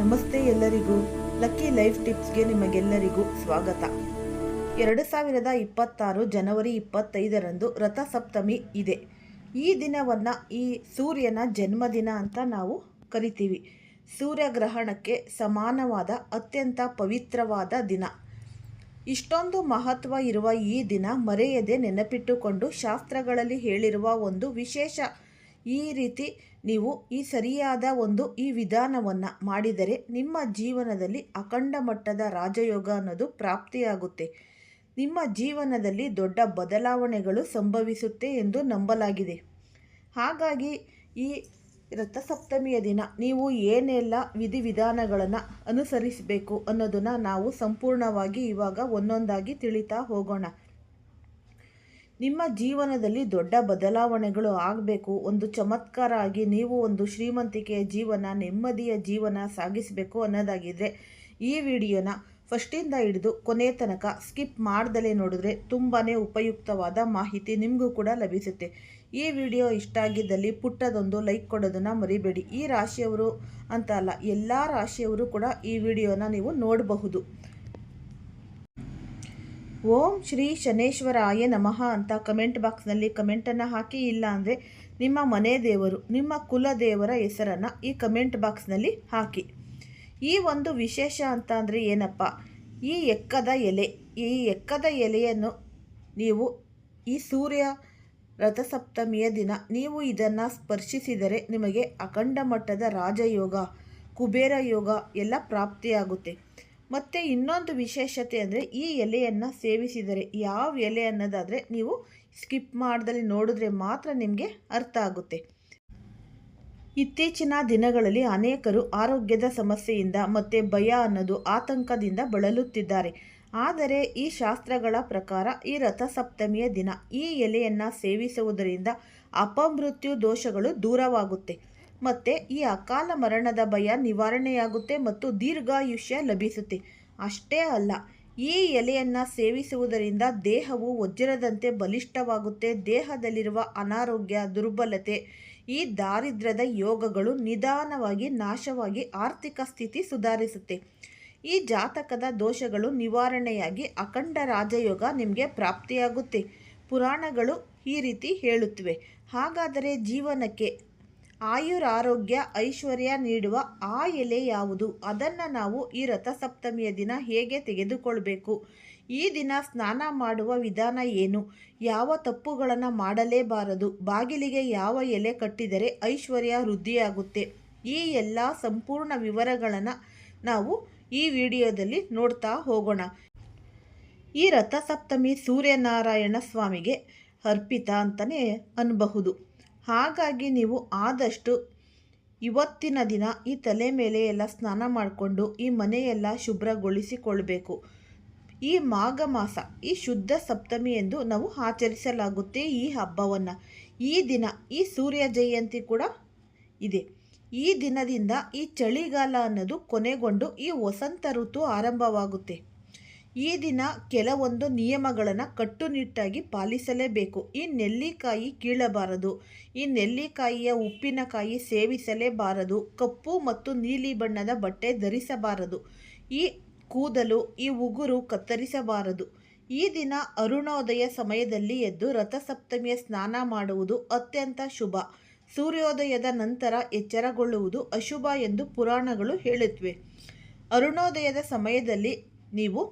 ನಮಸ್ತೆ ಎಲ್ಲರಿಗೂ. Lucky life ಟಿಪ್ಸ್ಗೆ ನಿಮಗೆಲ್ಲರಿಗೂ ಸ್ವಾಗತ. ಎರಡು ಸಾವಿರದ ಇಪ್ಪತ್ತಾರು ಜನವರಿ ಇಪ್ಪತ್ತೈದರಂದು ರಥಸಪ್ತಮಿ ಇದೆ. ಈ ದಿನವನ್ನು ಈ ಸೂರ್ಯನ ಜನ್ಮದಿನ ಅಂತ ನಾವು ಕರಿತೀವಿ. ಸೂರ್ಯಗ್ರಹಣಕ್ಕೆ ಸಮಾನವಾದ ಅತ್ಯಂತ ಪವಿತ್ರವಾದ ದಿನ. ಇಷ್ಟೊಂದು ಮಹತ್ವ ಇರುವ ಈ ದಿನ ಮರೆಯದೆ ನೆನಪಿಟ್ಟುಕೊಂಡು ಶಾಸ್ತ್ರಗಳಲ್ಲಿ ಹೇಳಿರುವ ಒಂದು ವಿಶೇಷ ಈ ರೀತಿ ನೀವು ಈ ಸರಿಯಾದ ಒಂದು ಈ ವಿಧಾನವನ್ನು ಮಾಡಿದರೆ ನಿಮ್ಮ ಜೀವನದಲ್ಲಿ ಅಖಂಡ ಮಟ್ಟದ ರಾಜಯೋಗ ಅನ್ನೋದು ಪ್ರಾಪ್ತಿಯಾಗುತ್ತೆ. ನಿಮ್ಮ ಜೀವನದಲ್ಲಿ ದೊಡ್ಡ ಬದಲಾವಣೆಗಳು ಸಂಭವಿಸುತ್ತೆ ಎಂದು ನಂಬಲಾಗಿದೆ. ಹಾಗಾಗಿ ಈ ರಥಸಪ್ತಮಿಯ ದಿನ ನೀವು ಏನೆಲ್ಲ ವಿಧಿವಿಧಾನಗಳನ್ನು ಅನುಸರಿಸಬೇಕು ಅನ್ನೋದನ್ನು ನಾವು ಸಂಪೂರ್ಣವಾಗಿ ಇವಾಗ ಒಂದೊಂದಾಗಿ ತಿಳಿತಾ ಹೋಗೋಣ. ನಿಮ್ಮ ಜೀವನದಲ್ಲಿ ದೊಡ್ಡ ಬದಲಾವಣೆಗಳು ಆಗಬೇಕು. ಒಂದು ಚಮತ್ಕಾರ ಆಗಿ ನೀವು ಒಂದು ಶ್ರೀಮಂತಿಕೆಯ ಜೀವನ, ನೆಮ್ಮದಿಯ ಜೀವನ ಸಾಗಿಸಬೇಕು ಅನ್ನೋದಾಗಿದ್ದರೆ ಈ ವಿಡಿಯೋನ ಫಸ್ಟಿಂದ ಹಿಡಿದು ಕೊನೆ ತನಕ ಸ್ಕಿಪ್ ಮಾಡ್ದಲೇ ನೋಡಿದ್ರೆ ತುಂಬಾ ಉಪಯುಕ್ತವಾದ ಮಾಹಿತಿ ನಿಮಗೂ ಕೂಡ ಲಭಿಸುತ್ತೆ. ಈ ವಿಡಿಯೋ ಇಷ್ಟ ಆಗಿದ್ದಲ್ಲಿ ಪುಟ್ಟದೊಂದು ಲೈಕ್ ಕೊಡೋದನ್ನು ಮರಿಬೇಡಿ. ಈ ರಾಶಿಯವರು ಅಂತ ಅಲ್ಲ, ಎಲ್ಲ ರಾಶಿಯವರು ಕೂಡ ಈ ವಿಡಿಯೋನ ನೀವು ನೋಡಬಹುದು. ಓಂ ಶ್ರೀ ಶನೇಶ್ವರಾಯ ನಮಃ ಅಂತ ಕಮೆಂಟ್ ಬಾಕ್ಸ್ನಲ್ಲಿ ಕಮೆಂಟನ್ನು ಹಾಕಿ, ಇಲ್ಲ ಅಂದರೆ ನಿಮ್ಮ ಮನೆ ದೇವರು, ನಿಮ್ಮ ಕುಲ ದೇವರ ಹೆಸರನ್ನು ಈ ಕಮೆಂಟ್ ಬಾಕ್ಸ್ನಲ್ಲಿ ಹಾಕಿ. ಈ ಒಂದು ವಿಶೇಷ ಅಂತ ಅಂದರೆ ಏನಪ್ಪ? ಈ ಎಕ್ಕದ ಎಲೆ, ಈ ಎಕ್ಕದ ಎಲೆಯನ್ನು ನೀವು ಈ ಸೂರ್ಯ ರಥಸಪ್ತಮಿಯ ದಿನ ನೀವು ಇದನ್ನು ಸ್ಪರ್ಶಿಸಿದರೆ ನಿಮಗೆ ಅಖಂಡ ಮಟ್ಟದ ರಾಜಯೋಗ, ಕುಬೇರ ಯೋಗ ಎಲ್ಲ ಪ್ರಾಪ್ತಿಯಾಗುತ್ತೆ. ಮತ್ತು ಇನ್ನೊಂದು ವಿಶೇಷತೆ ಅಂದರೆ ಈ ಎಲೆಯನ್ನು ಸೇವಿಸಿದರೆ, ಯಾವ ಎಲೆ ಅನ್ನೋದಾದರೆ ನೀವು ಸ್ಕಿಪ್ ಮಾಡ್ದಲ್ಲಿ ನೋಡಿದ್ರೆ ಮಾತ್ರ ನಿಮಗೆ ಅರ್ಥ ಆಗುತ್ತೆ. ಇತ್ತೀಚಿನ ದಿನಗಳಲ್ಲಿ ಅನೇಕರು ಆರೋಗ್ಯದ ಸಮಸ್ಯೆಯಿಂದ ಮತ್ತು ಭಯ ಅನ್ನೋದು ಆತಂಕದಿಂದ ಬಳಲುತ್ತಿದ್ದಾರೆ. ಆದರೆ ಈ ಶಾಸ್ತ್ರಗಳ ಪ್ರಕಾರ ಈ ರಥಸಪ್ತಮಿಯ ದಿನ ಈ ಎಲೆಯನ್ನು ಸೇವಿಸುವುದರಿಂದ ಅಪಮೃತ್ಯು ದೋಷಗಳು ದೂರವಾಗುತ್ತೆ. ಮತ್ತು ಈ ಅಕಾಲ ಮರಣದ ಭಯ ನಿವಾರಣೆಯಾಗುತ್ತೆ ಮತ್ತು ದೀರ್ಘಾಯುಷ್ಯ ಲಭಿಸುತ್ತೆ. ಅಷ್ಟೇ ಅಲ್ಲ, ಈ ಎಲೆಯನ್ನು ಸೇವಿಸುವುದರಿಂದ ದೇಹವು ವಜ್ರದಂತೆ ಬಲಿಷ್ಠವಾಗುತ್ತೆ. ದೇಹದಲ್ಲಿರುವ ಅನಾರೋಗ್ಯ, ದುರ್ಬಲತೆ, ಈ ದಾರಿದ್ರ್ಯದ ಯೋಗಗಳು ನಿಧಾನವಾಗಿ ನಾಶವಾಗಿ ಆರ್ಥಿಕ ಸ್ಥಿತಿ ಸುಧಾರಿಸುತ್ತೆ. ಈ ಜಾತಕದ ದೋಷಗಳು ನಿವಾರಣೆಯಾಗಿ ಅಖಂಡ ರಾಜಯೋಗ ನಿಮಗೆ ಪ್ರಾಪ್ತಿಯಾಗುತ್ತೆ. ಪುರಾಣಗಳು ಈ ರೀತಿ ಹೇಳುತ್ತವೆ. ಹಾಗಾದರೆ ಜೀವನಕ್ಕೆ ಆಯುರಾರೋಗ್ಯ ಐಶ್ವರ್ಯ ನೀಡುವ ಆ ಎಲೆ ಯಾವುದು? ಅದನ್ನು ನಾವು ಈ ರಥಸಪ್ತಮಿಯ ದಿನ ಹೇಗೆ ತೆಗೆದುಕೊಳ್ಬೇಕು? ಈ ದಿನ ಸ್ನಾನ ಮಾಡುವ ವಿಧಾನ ಏನು? ಯಾವ ತಪ್ಪುಗಳನ್ನು ಮಾಡಲೇಬಾರದು? ಬಾಗಿಲಿಗೆ ಯಾವ ಎಲೆ ಕಟ್ಟಿದರೆ ಐಶ್ವರ್ಯ ವೃದ್ಧಿಯಾಗುತ್ತೆ? ಈ ಎಲ್ಲ ಸಂಪೂರ್ಣ ವಿವರಗಳನ್ನು ನಾವು ಈ ವಿಡಿಯೋದಲ್ಲಿ ನೋಡ್ತಾ ಹೋಗೋಣ. ಈ ರಥಸಪ್ತಮಿ ಸೂರ್ಯನಾರಾಯಣ ಸ್ವಾಮಿಗೆ ಅರ್ಪಿತ ಅಂತಲೇ ಅನ್ನಬಹುದು ಹಾಗಾಗಿ ನೀವು ಆದಷ್ಟು ಇವತ್ತಿನ ದಿನ ಈ ತಲೆ ಮೇಲೆ ಎಲ್ಲ ಸ್ನಾನ ಮಾಡಿಕೊಂಡು ಈ ಮನೆಯೆಲ್ಲ ಶುಭ್ರಗೊಳಿಸಿಕೊಳ್ಬೇಕು. ಈ ಮಾಘ ಮಾಸ, ಈ ಶುದ್ಧ ಸಪ್ತಮಿ ಎಂದು ನಾವು ಆಚರಿಸಲಾಗುತ್ತೆ ಈ ಹಬ್ಬವನ್ನು. ಈ ದಿನ, ಈ ಸೂರ್ಯ ಜಯಂತಿ ಕೂಡ ಇದೆ. ಈ ದಿನದಿಂದ ಈ ಚಳಿಗಾಲ ಅನ್ನೋದು ಕೊನೆಗೊಂಡು ಈ ವಸಂತ ಋತು ಆರಂಭವಾಗುತ್ತೆ. ಈ ದಿನ ಕೆಲವೊಂದು ನಿಯಮಗಳನ್ನು ಕಟ್ಟುನಿಟ್ಟಾಗಿ ಪಾಲಿಸಲೇಬೇಕು. ಈ ನೆಲ್ಲಿಕಾಯಿ ಕೀಳಬಾರದು. ಈ ನೆಲ್ಲಿಕಾಯಿಯ ಉಪ್ಪಿನಕಾಯಿ ಸೇವಿಸಲೇಬಾರದು. ಕಪ್ಪು ಮತ್ತು ನೀಲಿ ಬಣ್ಣದ ಬಟ್ಟೆ ಧರಿಸಬಾರದು. ಈ ಕೂದಲು, ಈ ಉಗುರು ಕತ್ತರಿಸಬಾರದು. ಈ ದಿನ ಅರುಣೋದಯ ಸಮಯದಲ್ಲಿ ಎದ್ದು ರಥಸಪ್ತಮಿಯ ಸ್ನಾನ ಮಾಡುವುದು ಅತ್ಯಂತ ಶುಭ. ಸೂರ್ಯೋದಯದ ನಂತರ ಎಚ್ಚರಗೊಳ್ಳುವುದು ಅಶುಭ ಎಂದು ಪುರಾಣಗಳು ಹೇಳುತ್ತವೆ ಅರುಣೋದಯದ ಸಮಯದಲ್ಲಿ ನೀವು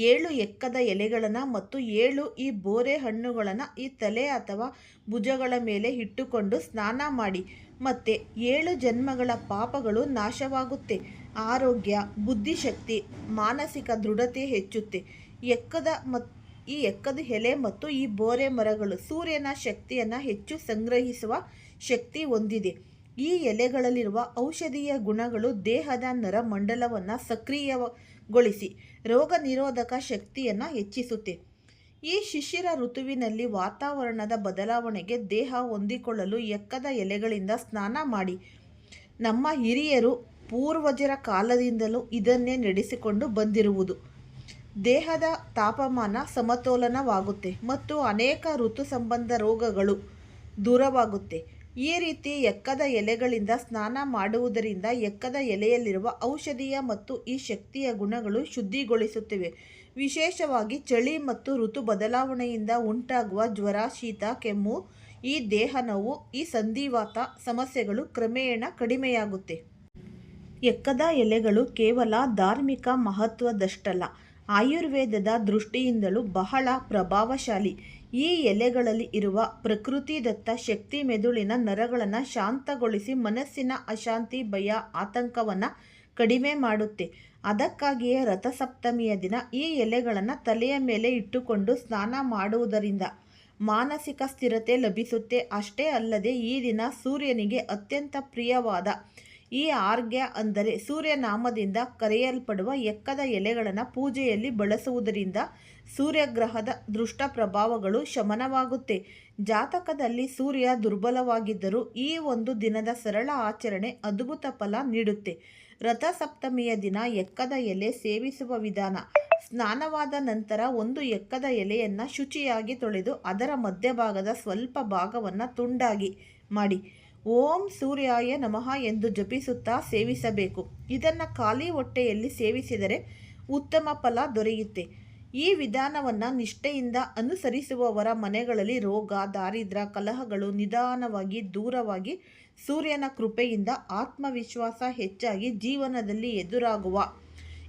ಏಳು ಎಕ್ಕದ ಎಲೆಗಳನ್ನು ಮತ್ತು ಏಳು ಈ ಬೋರೆ ಹಣ್ಣುಗಳನ್ನು ಈ ತಲೆ ಅಥವಾ ಭುಜಗಳ ಮೇಲೆ ಇಟ್ಟುಕೊಂಡು ಸ್ನಾನ ಮಾಡಿ. ಮತ್ತೆ ಏಳು ಜನ್ಮಗಳ ಪಾಪಗಳು ನಾಶವಾಗುತ್ತೆ. ಆರೋಗ್ಯ, ಬುದ್ಧಿಶಕ್ತಿ, ಮಾನಸಿಕ ದೃಢತೆ ಹೆಚ್ಚುತ್ತೆ. ಎಕ್ಕದ ಮತ್, ಈ ಎಕ್ಕದ ಎಲೆ ಮತ್ತು ಈ ಬೋರೆ ಮರಗಳು ಸೂರ್ಯನ ಶಕ್ತಿಯನ್ನು ಹೆಚ್ಚು ಸಂಗ್ರಹಿಸುವ ಶಕ್ತಿ ಹೊಂದಿದೆ. ಈ ಎಲೆಗಳಲ್ಲಿರುವ ಔಷಧೀಯ ಗುಣಗಳು ದೇಹದ ನರಮಂಡಲವನ್ನು ಸಕ್ರಿಯಗೊಳಿಸಿ. ರೋಗ ನಿರೋಧಕ ಶಕ್ತಿಯನ್ನು ಹೆಚ್ಚಿಸುತ್ತೆ. ಈ ಶಿಶಿರ ಋತುವಿನಲ್ಲಿ ವಾತಾವರಣದ ಬದಲಾವಣೆಗೆ ದೇಹ ಹೊಂದಿಕೊಳ್ಳಲು ಎಕ್ಕದ ಎಲೆಗಳಿಂದ ಸ್ನಾನ ಮಾಡಿ. ನಮ್ಮ ಹಿರಿಯರು ಪೂರ್ವಜರ ಕಾಲದಿಂದಲೂ ಇದನ್ನೇ ನಡೆಸಿಕೊಂಡು ಬಂದಿರುವುದು. ದೇಹದ ತಾಪಮಾನ ಸಮತೋಲನವಾಗುತ್ತೆ ಮತ್ತು ಅನೇಕ ಋತು ಸಂಬಂಧ ರೋಗಗಳು ದೂರವಾಗುತ್ತೆ. ಈ ರೀತಿ ಎಕ್ಕದ ಎಲೆಗಳಿಂದ ಸ್ನಾನ ಮಾಡುವುದರಿಂದ ಎಕ್ಕದ ಎಲೆಯಲ್ಲಿರುವ ಔಷಧೀಯ ಮತ್ತು ಈ ಶಕ್ತಿಯ ಗುಣಗಳು ಶುದ್ಧಿಗೊಳಿಸುತ್ತಿವೆ. ವಿಶೇಷವಾಗಿ ಚಳಿ ಮತ್ತು ಋತು ಬದಲಾವಣೆಯಿಂದ ಉಂಟಾಗುವ ಜ್ವರ, ಶೀತ, ಕೆಮ್ಮು, ಈ ದೇಹ ನೋವು ಈ ಸಂಧಿವಾತ ಸಮಸ್ಯೆಗಳು ಕ್ರಮೇಣ ಕಡಿಮೆಯಾಗುತ್ತೆ. ಎಕ್ಕದ ಎಲೆಗಳು ಕೇವಲ ಧಾರ್ಮಿಕ ಮಹತ್ವದಷ್ಟಲ್ಲ, ಆಯುರ್ವೇದದ ದೃಷ್ಟಿಯಿಂದಲೂ ಬಹಳ ಪ್ರಭಾವಶಾಲಿ. ಈ ಎಲೆಗಳಲ್ಲಿ ಇರುವ ಪ್ರಕೃತಿದತ್ತ ಶಕ್ತಿ ಮೆದುಳಿನ ನರಗಳನ್ನು ಶಾಂತಗೊಳಿಸಿ ಮನಸ್ಸಿನ ಅಶಾಂತಿ, ಭಯ, ಆತಂಕವನ್ನು ಕಡಿಮೆ ಮಾಡುತ್ತೆ. ಅದಕ್ಕಾಗಿಯೇ ರಥಸಪ್ತಮಿಯ ದಿನ ಈ ಎಲೆಗಳನ್ನು ತಲೆಯ ಮೇಲೆ ಇಟ್ಟುಕೊಂಡು ಸ್ನಾನ ಮಾಡುವುದರಿಂದ ಮಾನಸಿಕ ಸ್ಥಿರತೆ ಲಭಿಸುತ್ತೆ. ಅಷ್ಟೇ ಅಲ್ಲದೆ ಈ ದಿನ ಸೂರ್ಯನಿಗೆ ಅತ್ಯಂತ ಪ್ರಿಯವಾದ ಈ ಆರ್ಗ್ಯ ಅಂದರೆ ಸೂರ್ಯನಾಮದಿಂದ ಕರೆಯಲ್ಪಡುವ ಎಕ್ಕದ ಎಲೆಗಳನ್ನು ಪೂಜೆಯಲ್ಲಿ ಬಳಸುವುದರಿಂದ ಸೂರ್ಯಗ್ರಹದ ದುಷ್ಟ ಪ್ರಭಾವಗಳು ಶಮನವಾಗುತ್ತೆ. ಜಾತಕದಲ್ಲಿ ಸೂರ್ಯ ದುರ್ಬಲವಾಗಿದ್ದರೂ ಈ ಒಂದು ದಿನದ ಸರಳ ಆಚರಣೆ ಅದ್ಭುತ ಫಲ ನೀಡುತ್ತೆ. ರಥಸಪ್ತಮಿಯ ದಿನ ಎಕ್ಕದ ಎಲೆ ಸೇವಿಸುವ ವಿಧಾನ. ಸ್ನಾನವಾದ ನಂತರ ಒಂದು ಎಕ್ಕದ ಎಲೆಯನ್ನು ಶುಚಿಯಾಗಿ ತೊಳೆದು ಅದರ ಮಧ್ಯಭಾಗದ ಸ್ವಲ್ಪ ಭಾಗವನ್ನು ತುಂಡಾಗಿ ಮಾಡಿ. ಓಂ ಸೂರ್ಯಾಯ ನಮಃ ಎಂದು ಜಪಿಸುತ್ತಾ ಸೇವಿಸಬೇಕು. ಇದನ್ನು ಖಾಲಿ ಹೊಟ್ಟೆಯಲ್ಲಿ ಸೇವಿಸಿದರೆ ಉತ್ತಮ ಫಲ ದೊರೆಯುತ್ತೆ. ಈ ವಿಧಾನವನ್ನು ನಿಷ್ಠೆಯಿಂದ ಅನುಸರಿಸುವವರ ಮನೆಗಳಲ್ಲಿ ರೋಗ ದಾರಿದ್ರ್ಯ ಕಲಹಗಳು ನಿಧಾನವಾಗಿ ದೂರವಾಗಿ ಸೂರ್ಯನ ಕೃಪೆಯಿಂದ ಆತ್ಮವಿಶ್ವಾಸ ಹೆಚ್ಚಾಗಿ ಜೀವನದಲ್ಲಿ ಎದುರಾಗುವ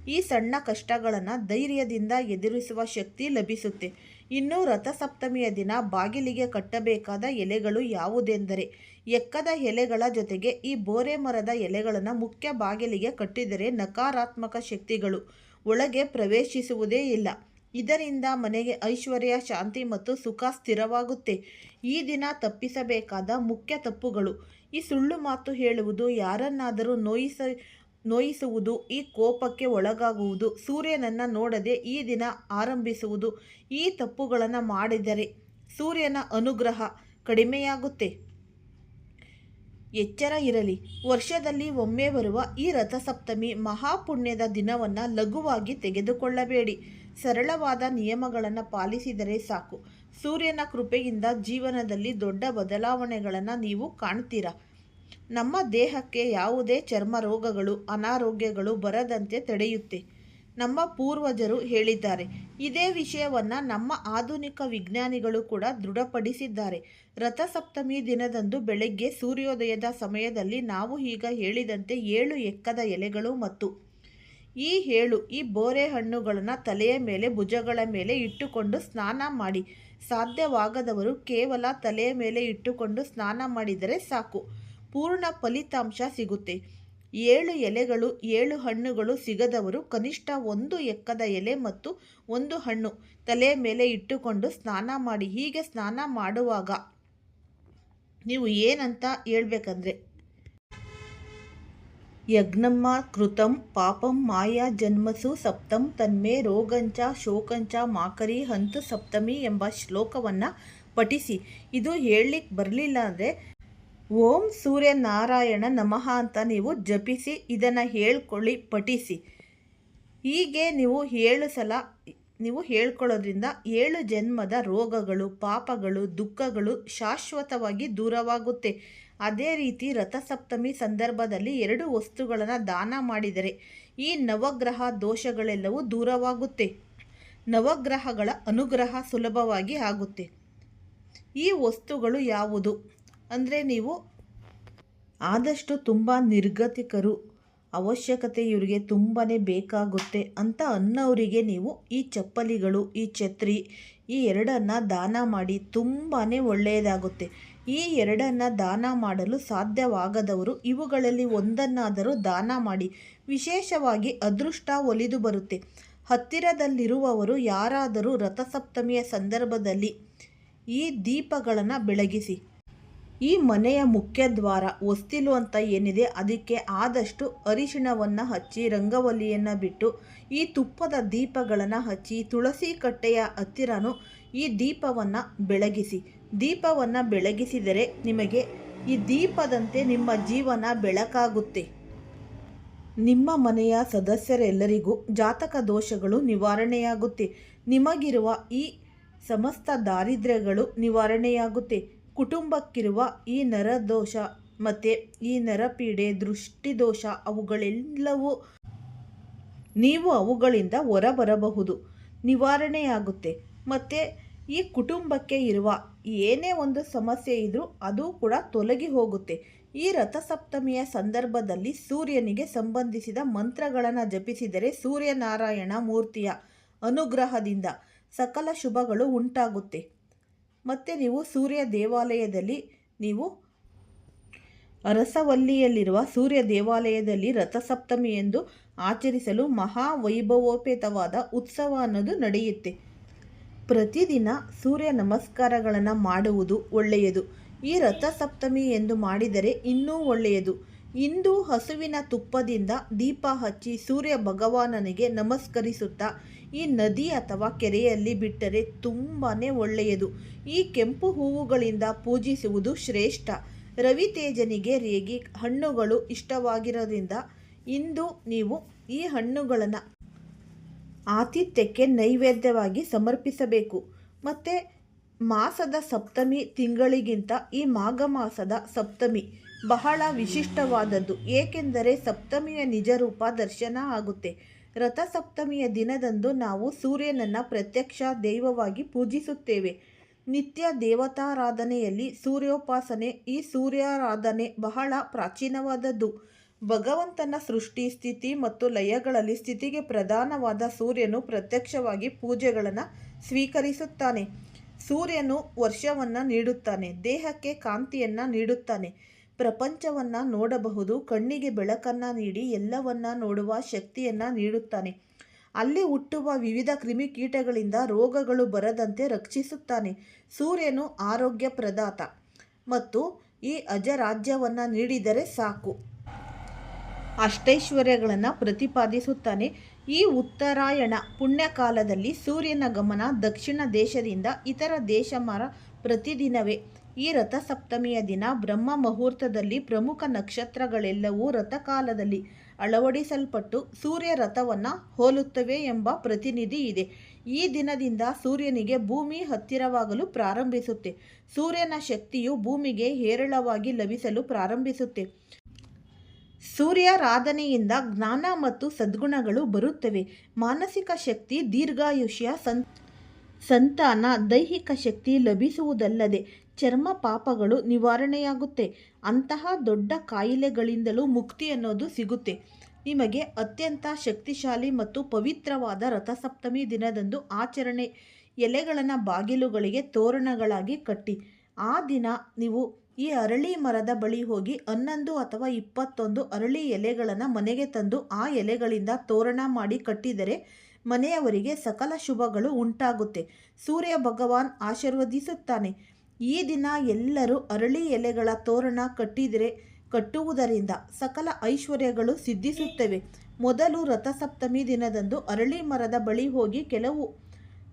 ಈ ಸಣ್ಣ ಕಷ್ಟಗಳನ್ನು ಧೈರ್ಯದಿಂದ ಎದುರಿಸುವ ಶಕ್ತಿ ಲಭಿಸುತ್ತೆ. ಇನ್ನು ರಥಸಪ್ತಮಿಯ ದಿನ ಬಾಗಿಲಿಗೆ ಕಟ್ಟಬೇಕಾದ ಎಲೆಗಳು ಯಾವುದೆಂದರೆ, ಎಕ್ಕದ ಎಲೆಗಳ ಜೊತೆಗೆ ಈ ಬೋರೆ ಮರದ ಎಲೆಗಳನ್ನು ಮುಖ್ಯ ಬಾಗಿಲಿಗೆ ಕಟ್ಟಿದರೆ ನಕಾರಾತ್ಮಕ ಶಕ್ತಿಗಳು ಒಳಗೆ ಪ್ರವೇಶಿಸುವುದೇ ಇಲ್ಲ. ಇದರಿಂದ ಮನೆಗೆ ಐಶ್ವರ್ಯ, ಶಾಂತಿ ಮತ್ತು ಸುಖ ಸ್ಥಿರವಾಗುತ್ತೆ. ಈ ದಿನ ತಪ್ಪಿಸಬೇಕಾದ ಮುಖ್ಯ ತಪ್ಪುಗಳು. ಈ ಸುಳ್ಳು ಮಾತು ಹೇಳುವುದು, ಯಾರನ್ನಾದರೂ ನೋಯಿಸ, ನೋಯಿಸುವುದು, ಈ ಕೋಪಕ್ಕೆ ಒಳಗಾಗುವುದು, ಸೂರ್ಯನನ್ನು ನೋಡದೆ ಈ ದಿನ ಆರಂಭಿಸುವುದು. ಈ ತಪ್ಪುಗಳನ್ನು ಮಾಡಿದರೆ ಸೂರ್ಯನ ಅನುಗ್ರಹ ಕಡಿಮೆಯಾಗುತ್ತೆ. ಎಚ್ಚರ ಇರಲಿ. ವರ್ಷದಲ್ಲಿ ಒಮ್ಮೆ ಬರುವ ಈ ರಥಸಪ್ತಮಿ ಮಹಾಪುಣ್ಯದ ದಿನವನ್ನು ಲಘುವಾಗಿ ತೆಗೆದುಕೊಳ್ಳಬೇಡಿ. ಸರಳವಾದ ನಿಯಮಗಳನ್ನು ಪಾಲಿಸಿದರೆ ಸಾಕು. ಸೂರ್ಯನ ಕೃಪೆಯಿಂದ ಜೀವನದಲ್ಲಿ ದೊಡ್ಡ ಬದಲಾವಣೆಗಳನ್ನು ನೀವು ಕಾಣ್ತೀರಾ. ನಮ್ಮ ದೇಹಕ್ಕೆ ಯಾವುದೇ ಚರ್ಮ ರೋಗಗಳು ಅನಾರೋಗ್ಯಗಳು ಬರದಂತೆ ತಡೆಯುತ್ತೆ. ನಮ್ಮ ಪೂರ್ವಜರು ಹೇಳಿದ್ದಾರೆ. ಇದೇ ವಿಷಯವನ್ನು ನಮ್ಮ ಆಧುನಿಕ ವಿಜ್ಞಾನಿಗಳು ಕೂಡ ದೃಢಪಡಿಸಿದ್ದಾರೆ. ರಥಸಪ್ತಮಿ ದಿನದಂದು ಬೆಳಗ್ಗೆ ಸೂರ್ಯೋದಯದ ಸಮಯದಲ್ಲಿ ನಾವು ಈಗ ಹೇಳಿದಂತೆ ಏಳು ಎಕ್ಕದ ಎಲೆಗಳು ಮತ್ತು ಈ ಹೇಳು ಈ ಬೋರೆ ಹಣ್ಣುಗಳನ್ನು ತಲೆಯ ಮೇಲೆ, ಭುಜಗಳ ಮೇಲೆ ಇಟ್ಟುಕೊಂಡು ಸ್ನಾನ ಮಾಡಿ. ಸಾಧ್ಯವಾಗದವರು ಕೇವಲ ತಲೆಯ ಮೇಲೆ ಇಟ್ಟುಕೊಂಡು ಸ್ನಾನ ಮಾಡಿದರೆ ಸಾಕು. ಪೂರ್ಣ ಫಲಿತಾಂಶ ಸಿಗುತ್ತೆ. ಏಳು ಎಲೆಗಳು, ಏಳು ಹಣ್ಣುಗಳು ಸಿಗದವರು ಕನಿಷ್ಠ ಒಂದು ಎಕ್ಕದ ಎಲೆ ಮತ್ತು ಒಂದು ಹಣ್ಣು ತಲೆಯ ಮೇಲೆ ಇಟ್ಟುಕೊಂಡು ಸ್ನಾನ ಮಾಡಿ. ಹೀಗೆ ಸ್ನಾನ ಮಾಡುವಾಗ ನೀವು ಏನಂತ ಹೇಳ್ಬೇಕಂದ್ರೆ ಯಜ್ಞಮ್ಮ ಕೃತಂ ಪಾಪಂ ಮಾಯಾ ಜನ್ಮಸು ಸಪ್ತಂ ತನ್ಮೇ ರೋಗಂಚ ಶೋಕಂಚ ಮಾಕರಿ ಹಂತು ಸಪ್ತಮಿ ಎಂಬ ಶ್ಲೋಕವನ್ನು ಪಠಿಸಿ. ಇದು ಹೇಳಲಿಕ್ಕೆ ಬರಲಿಲ್ಲ ಅಂದರೆ ಓಂ ಸೂರ್ಯನಾರಾಯಣ ನಮಃ ಅಂತ ನೀವು ಜಪಿಸಿ, ಇದನ್ನು ಹೇಳ್ಕೊಳ್ಳಿ, ಪಠಿಸಿ. ಹೀಗೆ ನೀವು ಏಳು ಸಲ ನೀವು ಹೇಳ್ಕೊಳ್ಳೋದ್ರಿಂದ ಏಳು ಜನ್ಮದ ರೋಗಗಳು, ಪಾಪಗಳು, ದುಃಖಗಳು ಶಾಶ್ವತವಾಗಿ ದೂರವಾಗುತ್ತೆ. ಅದೇ ರೀತಿ ರಥಸಪ್ತಮಿ ಸಂದರ್ಭದಲ್ಲಿ ಎರಡು ವಸ್ತುಗಳನ್ನು ದಾನ ಮಾಡಿದರೆ ಈ ನವಗ್ರಹ ದೋಷಗಳೆಲ್ಲವೂ ದೂರವಾಗುತ್ತೆ. ನವಗ್ರಹಗಳ ಅನುಗ್ರಹ ಸುಲಭವಾಗಿ ಆಗುತ್ತೆ. ಈ ವಸ್ತುಗಳು ಯಾವುದು? ಅಂದರೆ ನೀವು ಆದಷ್ಟು ತುಂಬ ನಿರ್ಗತಿಕರು, ಅವಶ್ಯಕತೆ ಇವರಿಗೆ ತುಂಬಾ ಬೇಕಾಗುತ್ತೆ ಅಂತ ಅನ್ನೋರಿಗೆ ನೀವು ಈ ಚಪ್ಪಲಿಗಳು, ಈ ಛತ್ರಿ ಈ ಎರಡನ್ನು ದಾನ ಮಾಡಿ ತುಂಬಾ ಒಳ್ಳೆಯದಾಗುತ್ತೆ. ಈ ಎರಡನ್ನು ದಾನ ಮಾಡಲು ಸಾಧ್ಯವಾಗದವರು ಇವುಗಳಲ್ಲಿ ಒಂದನ್ನಾದರೂ ದಾನ ಮಾಡಿ. ವಿಶೇಷವಾಗಿ ಅದೃಷ್ಟ ಒಲಿದು ಬರುತ್ತೆ. ಹತ್ತಿರದಲ್ಲಿರುವವರು ಯಾರಾದರೂ ರಥಸಪ್ತಮಿಯ ಸಂದರ್ಭದಲ್ಲಿ ಈ ದೀಪಗಳನ್ನು ಬೆಳಗಿಸಿ. ಈ ಮನೆಯ ಮುಖ್ಯ ದ್ವಾರ, ಹೊಸ್ತಿಲು ಅಂತ ಏನಿದೆ ಅದಕ್ಕೆ ಆದಷ್ಟು ಅರಿಶಿಣವನ್ನು ಹಚ್ಚಿ, ರಂಗವಲ್ಲಿಯನ್ನು ಬಿಟ್ಟು ಈ ತುಪ್ಪದ ದೀಪಗಳನ್ನು ಹಚ್ಚಿ ತುಳಸಿ ಕಟ್ಟೆಯ ಹತ್ತಿರನೂ ಈ ದೀಪವನ್ನು ಬೆಳಗಿಸಿ. ದೀಪವನ್ನು ಬೆಳಗಿಸಿದರೆ ನಿಮಗೆ ಈ ದೀಪದಂತೆ ನಿಮ್ಮ ಜೀವನ ಬೆಳಕಾಗುತ್ತೆ. ನಿಮ್ಮ ಮನೆಯ ಸದಸ್ಯರೆಲ್ಲರಿಗೂ ಜಾತಕ ದೋಷಗಳು ನಿವಾರಣೆಯಾಗುತ್ತೆ. ನಿಮಗಿರುವ ಈ ಸಮಸ್ತ ದಾರಿದ್ರ್ಯಗಳು ನಿವಾರಣೆಯಾಗುತ್ತೆ. ಕುಟುಂಬಕ್ಕಿರುವ ಈ ನರದೋಷ ಮತ್ತು ಈ ನರಪೀಡೆ ದೃಷ್ಟಿದೋಷ ಅವುಗಳೆಲ್ಲವೂ ನೀವು ಅವುಗಳಿಂದ ಹೊರಬರಬಹುದು. ನಿವಾರಣೆಯಾಗುತ್ತೆ. ಮತ್ತು ಈ ಕುಟುಂಬಕ್ಕೆ ಇರುವ ಏನೇ ಒಂದು ಸಮಸ್ಯೆ ಇದ್ದರೂ ಅದು ಕೂಡ ತೊಲಗಿ ಹೋಗುತ್ತೆ. ಈ ರಥಸಪ್ತಮಿಯ ಸಂದರ್ಭದಲ್ಲಿ ಸೂರ್ಯನಿಗೆ ಸಂಬಂಧಿಸಿದ ಮಂತ್ರಗಳನ್ನು ಜಪಿಸಿದರೆ ಸೂರ್ಯನಾರಾಯಣ ಮೂರ್ತಿಯ ಅನುಗ್ರಹದಿಂದ ಸಕಲ ಶುಭಗಳು ಉಂಟಾಗುತ್ತೆ. ಮತ್ತು ನೀವು ಸೂರ್ಯ ದೇವಾಲಯದಲ್ಲಿ ನೀವು ಅರಸವಲ್ಲಿಯಲ್ಲಿರುವ ಸೂರ್ಯ ದೇವಾಲಯದಲ್ಲಿ ರಥಸಪ್ತಮಿ ಎಂದು ಆಚರಿಸಲು ಮಹಾ ವೈಭವೋಪೇತವಾದ ಉತ್ಸವ ಅನ್ನೋದು ನಡೆಯುತ್ತೆ. ಪ್ರತಿದಿನ ಸೂರ್ಯ ನಮಸ್ಕಾರಗಳನ್ನು ಮಾಡುವುದು ಒಳ್ಳೆಯದು. ಈ ರಥಸಪ್ತಮಿ ಎಂದು ಮಾಡಿದರೆ ಇನ್ನೂ ಒಳ್ಳೆಯದು. ಇಂದು ಹಸುವಿನ ತುಪ್ಪದಿಂದ ದೀಪ ಹಚ್ಚಿ ಸೂರ್ಯ ಭಗವಾನನಿಗೆ ನಮಸ್ಕರಿಸುತ್ತಾ ಈ ನದಿ ಅಥವಾ ಕೆರೆಯಲ್ಲಿ ಬಿಟ್ಟರೆ ತುಂಬಾ ಒಳ್ಳೆಯದು. ಈ ಕೆಂಪು ಹೂವುಗಳಿಂದ ಪೂಜಿಸುವುದು ಶ್ರೇಷ್ಠ. ರವಿತೇಜನಿಗೆ ರೇಗಿ ಹಣ್ಣುಗಳು ಇಷ್ಟವಾಗಿರೋದ್ರಿಂದ ಇಂದು ನೀವು ಈ ಹಣ್ಣುಗಳನ್ನು ಆತಿಥ್ಯಕ್ಕೆ ನೈವೇದ್ಯವಾಗಿ ಸಮರ್ಪಿಸಬೇಕು. ಮತ್ತು ಮಾಸದ ಸಪ್ತಮಿ ತಿಂಗಳಿಗಿಂತ ಈ ಮಾಘ ಮಾಸದ ಸಪ್ತಮಿ ಬಹಳ ವಿಶಿಷ್ಟವಾದದ್ದು. ಏಕೆಂದರೆ ಸಪ್ತಮಿಯ ನಿಜ ರೂಪ ದರ್ಶನ ಆಗುತ್ತೆ. ರಥಸಪ್ತಮಿಯ ದಿನದಂದು ನಾವು ಸೂರ್ಯನನ್ನು ಪ್ರತ್ಯಕ್ಷ ದೈವವಾಗಿ ಪೂಜಿಸುತ್ತೇವೆ. ನಿತ್ಯ ದೇವತಾರಾಧನೆಯಲ್ಲಿ ಸೂರ್ಯೋಪಾಸನೆ ಈ ಸೂರ್ಯಾರಾಧನೆ ಬಹಳ ಪ್ರಾಚೀನವಾದದ್ದು. ಭಗವಂತನ ಸೃಷ್ಟಿ, ಸ್ಥಿತಿ ಮತ್ತು ಲಯಗಳಲ್ಲಿ ಸ್ಥಿತಿಗೆ ಪ್ರಧಾನವಾದ ಸೂರ್ಯನು ಪ್ರತ್ಯಕ್ಷವಾಗಿ ಪೂಜೆಗಳನ್ನು ಸ್ವೀಕರಿಸುತ್ತಾನೆ. ಸೂರ್ಯನು ವರ್ಷವನ್ನು ನೀಡುತ್ತಾನೆ, ದೇಹಕ್ಕೆ ಕಾಂತಿಯನ್ನು ನೀಡುತ್ತಾನೆ. ಪ್ರಪಂಚವನ್ನು ನೋಡಬಹುದು, ಕಣ್ಣಿಗೆ ಬೆಳಕನ್ನು ನೀಡಿ ಎಲ್ಲವನ್ನ ನೋಡುವ ಶಕ್ತಿಯನ್ನು ನೀಡುತ್ತಾನೆ. ಅಲ್ಲಿ ಹುಟ್ಟುವ ವಿವಿಧ ಕ್ರಿಮಿಕೀಟಗಳಿಂದ ರೋಗಗಳು ಬರದಂತೆ ರಕ್ಷಿಸುತ್ತಾನೆ. ಸೂರ್ಯನು ಆರೋಗ್ಯ ಪ್ರದಾತ ಮತ್ತು ಈ ಅಜರಾಜ್ಯವನ್ನು ನೀಡಿದರೆ ಸಾಕು. ಅಷ್ಟೈಶ್ವರ್ಯಗಳನ್ನು ಪ್ರತಿಪಾದಿಸುತ್ತಾನೆ. ಈ ಉತ್ತರಾಯಣ ಪುಣ್ಯಕಾಲದಲ್ಲಿ ಸೂರ್ಯನ ಗಮನ ದಕ್ಷಿಣ ದೇಶದಿಂದ ಇತರ ದೇಶ ಮರ ಪ್ರತಿದಿನವೇ. ಈ ರಥಸಪ್ತಮಿಯ ದಿನ ಬ್ರಹ್ಮ ಮುಹೂರ್ತದಲ್ಲಿ ಪ್ರಮುಖ ನಕ್ಷತ್ರಗಳೆಲ್ಲವೂ ರಥಕಾಲದಲ್ಲಿ ಅಳವಡಿಸಲ್ಪಟ್ಟು ಸೂರ್ಯ ರಥವನ್ನು ಹೋಲುತ್ತವೆ ಎಂಬ ಪ್ರತಿನಿಧಿ ಇದೆ. ಈ ದಿನದಿಂದ ಸೂರ್ಯನಿಗೆ ಭೂಮಿ ಹತ್ತಿರವಾಗಲು ಪ್ರಾರಂಭಿಸುತ್ತೆ. ಸೂರ್ಯನ ಶಕ್ತಿಯು ಭೂಮಿಗೆ ಹೇರಳವಾಗಿ ಲಭಿಸಲು ಪ್ರಾರಂಭಿಸುತ್ತೆ. ಸೂರ್ಯಾರಾಧನೆಯಿಂದ ಜ್ಞಾನ ಮತ್ತು ಸದ್ಗುಣಗಳು ಬರುತ್ತವೆ. ಮಾನಸಿಕ ಶಕ್ತಿ ದೀರ್ಘಾಯುಷ್ಯ, ಸಂ, ಸಂತಾನ, ದೈಹಿಕ ಶಕ್ತಿ ಲಭಿಸುವುದಲ್ಲದೆ ಚರ್ಮ ಪಾಪಗಳು ನಿವಾರಣೆಯಾಗುತ್ತೆ. ಅಂತಹ ದೊಡ್ಡ ಕಾಯಿಲೆಗಳಿಂದಲೂ ಮುಕ್ತಿ ಅನ್ನೋದು ಸಿಗುತ್ತೆ. ನಿಮಗೆ ಅತ್ಯಂತ ಶಕ್ತಿಶಾಲಿ ಮತ್ತು ಪವಿತ್ರವಾದ ರಥಸಪ್ತಮಿ ದಿನದಂದು ಆಚರಣೆ ಎಲೆಗಳನ್ನು ಬಾಗಿಲುಗಳಿಗೆ ತೋರಣಗಳಾಗಿ ಕಟ್ಟಿ. ಆ ದಿನ ನೀವು ಈ ಅರಳಿ ಮರದ ಬಳಿ ಹೋಗಿ ಹನ್ನೊಂದು ಅಥವಾ ಇಪ್ಪತ್ತೊಂದು ಅರಳಿ ಎಲೆಗಳನ್ನು ಮನೆಗೆ ತಂದು ಆ ಎಲೆಗಳಿಂದ ತೋರಣ ಮಾಡಿ ಕಟ್ಟಿದರೆ ಮನೆಯವರಿಗೆ ಸಕಲ ಶುಭಗಳು ಉಂಟಾಗುತ್ತೆ. ಸೂರ್ಯ ಭಗವಾನ್ ಆಶೀರ್ವದಿಸುತ್ತಾನೆ. ಈ ದಿನ ಎಲ್ಲರೂ ಅರಳಿ ಎಲೆಗಳ ತೋರಣ ಕಟ್ಟಿದರೆ, ಕಟ್ಟುವುದರಿಂದ ಸಕಲ ಐಶ್ವರ್ಯಗಳು ಸಿದ್ಧಿಸುತ್ತವೆ. ಮೊದಲು ರಥಸಪ್ತಮಿ ದಿನದಂದು ಅರಳಿ ಮರದ ಬಳಿ ಹೋಗಿ ಕೆಲವು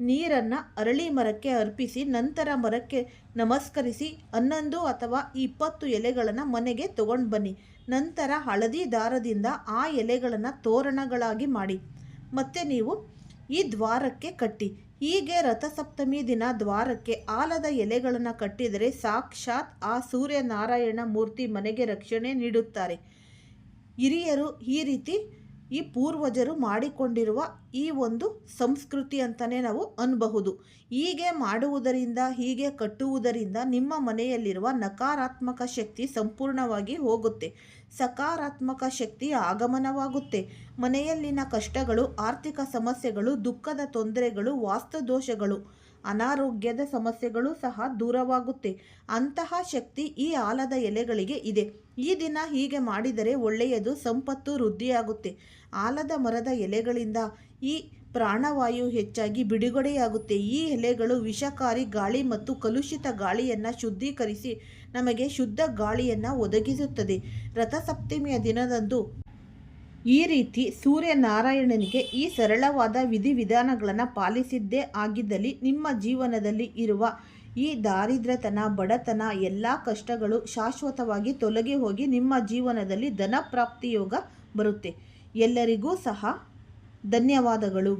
ನೀರನ್ನು ಅರಳಿ ಮರಕ್ಕೆ ಅರ್ಪಿಸಿ, ನಂತರ ಮರಕ್ಕೆ ನಮಸ್ಕರಿಸಿ, ಹನ್ನೊಂದು ಅಥವಾ ಇಪ್ಪತ್ತು ಎಲೆಗಳನ್ನು ಮನೆಗೆ ತಗೊಂಡು ಬನ್ನಿ. ನಂತರ ಹಳದಿ ದಾರದಿಂದ ಆ ಎಲೆಗಳನ್ನು ತೋರಣಗಳಾಗಿ ಮಾಡಿ. ಮತ್ತೆ ನೀವು ಈ ದ್ವಾರಕ್ಕೆ ಕಟ್ಟಿ. ಹೀಗೆ ರಥಸಪ್ತಮಿ ದಿನ ದ್ವಾರಕ್ಕೆ ಆಲದ ಎಲೆಗಳನ್ನು ಕಟ್ಟಿದರೆ ಸಾಕ್ಷಾತ್ ಆ ಸೂರ್ಯನಾರಾಯಣ ಮೂರ್ತಿ ಮನೆಗೆ ರಕ್ಷಣೆ ನೀಡುತ್ತಾರೆ. ಹಿರಿಯರು ಈ ರೀತಿ ಈ ಪೂರ್ವಜರು ಮಾಡಿಕೊಂಡಿರುವ ಈ ಒಂದು ಸಂಸ್ಕೃತಿ ಅಂತಲೇ ನಾವು ಅನ್ಬಹುದು. ಹೀಗೆ ಮಾಡುವುದರಿಂದ, ಹೀಗೆ ಕಟ್ಟುವುದರಿಂದ ನಿಮ್ಮ ಮನೆಯಲ್ಲಿರುವ ನಕಾರಾತ್ಮಕ ಶಕ್ತಿ ಸಂಪೂರ್ಣವಾಗಿ ಹೋಗುತ್ತೆ. ಸಕಾರಾತ್ಮಕ ಶಕ್ತಿ ಆಗಮನವಾಗುತ್ತೆ. ಮನೆಯಲ್ಲಿನ ಕಷ್ಟಗಳು, ಆರ್ಥಿಕ ಸಮಸ್ಯೆಗಳು, ದುಃಖದ ತೊಂದರೆಗಳು ವಾಸ್ತುದೋಷಗಳು ಅನಾರೋಗ್ಯದ ಸಮಸ್ಯೆಗಳು ಸಹ ದೂರವಾಗುತ್ತೆ. ಅಂತಹ ಶಕ್ತಿ ಈ ಆಲದ ಎಲೆಗಳಿಗೆ ಇದೆ. ಈ ದಿನ ಹೀಗೆ ಮಾಡಿದರೆ ಒಳ್ಳೆಯದು, ಸಂಪತ್ತು ವೃದ್ಧಿಯಾಗುತ್ತೆ. ಆಲದ ಮರದ ಎಲೆಗಳಿಂದ ಈ ಪ್ರಾಣವಾಯು ಹೆಚ್ಚಾಗಿ ಬಿಡುಗಡೆಯಾಗುತ್ತೆ. ಈ ಎಲೆಗಳು ವಿಷಕಾರಿ ಗಾಳಿ ಮತ್ತು ಕಲುಷಿತ ಗಾಳಿಯನ್ನು ಶುದ್ಧೀಕರಿಸಿ ನಮಗೆ ಶುದ್ಧ ಗಾಳಿಯನ್ನು ಒದಗಿಸುತ್ತದೆ. ರಥಸಪ್ತಮಿಯ ದಿನದಂದು ಈ ರೀತಿ ಸೂರ್ಯನಾರಾಯಣನಿಗೆ ಈ ಸರಳವಾದ ವಿಧಿವಿಧಾನಗಳನ್ನು ಪಾಲಿಸಿದ್ದೇ ಆಗಿದ್ದಲ್ಲಿ ನಿಮ್ಮ ಜೀವನದಲ್ಲಿ ಇರುವ ಈ ದಾರಿದ್ರ್ಯತನ, ಬಡತನ, ಎಲ್ಲ ಕಷ್ಟಗಳು ಶಾಶ್ವತವಾಗಿ ತೊಲಗಿ ಹೋಗಿ ನಿಮ್ಮ ಜೀವನದಲ್ಲಿ ಧನ ಪ್ರಾಪ್ತಿ ಯೋಗ ಬರುತ್ತೆ. ಎಲ್ಲರಿಗೂ ಸಹ ಧನ್ಯವಾದಗಳು.